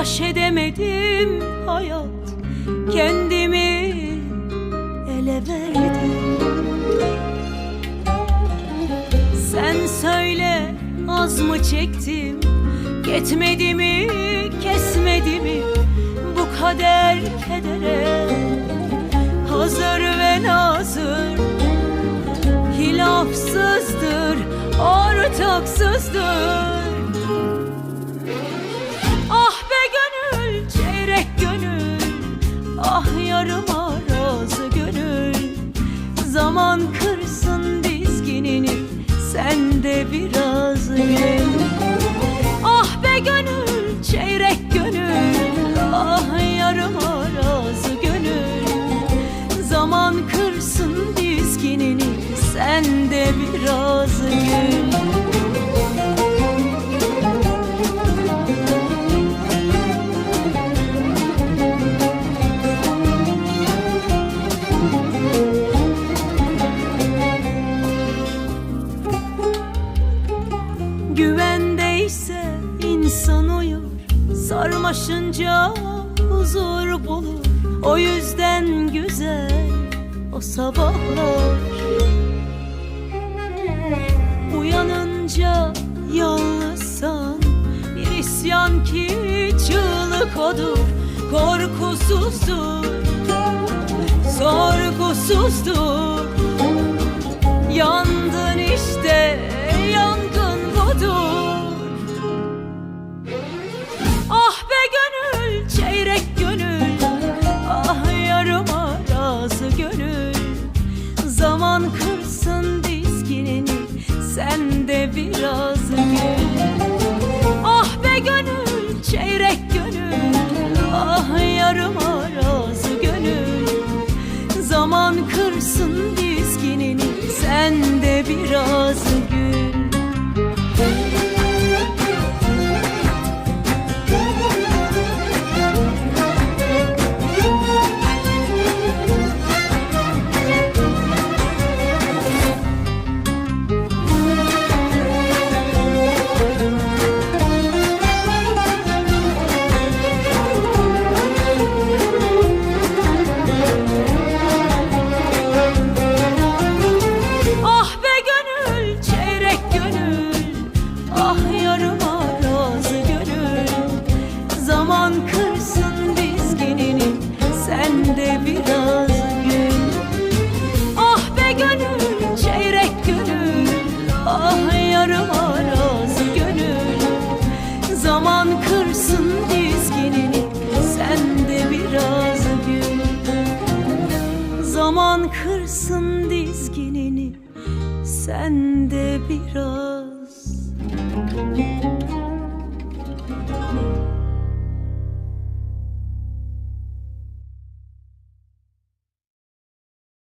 Baş edemedim hayat. Kendimi ele verdim. Sen söyle az mı çektim? Yetmedi mi kesmedi mi? Bu kader kedere. Hazır ve nazır Hilafsızdır Ortaksızdır Ah yarım arazı gönül. Zaman kırsın dizginini Sen de biraz gül Ah be gönül Güvendeyse insan uyur. Sarmaşınca huzur bulur. O yüzden güzel o sabahlar. Uyanınca yalnızsan Bir isyan ki çığlık odur. Korkusuzdur Sorgusuzdur. Yandın Zaman kırsın dizginini Sen de biraz gül Ah be gönül çeyrek gönül Ah yarım arazı gönül. Zaman kırsın dizginini Sen de biraz gül Zaman kırsın dizginini Sen de biraz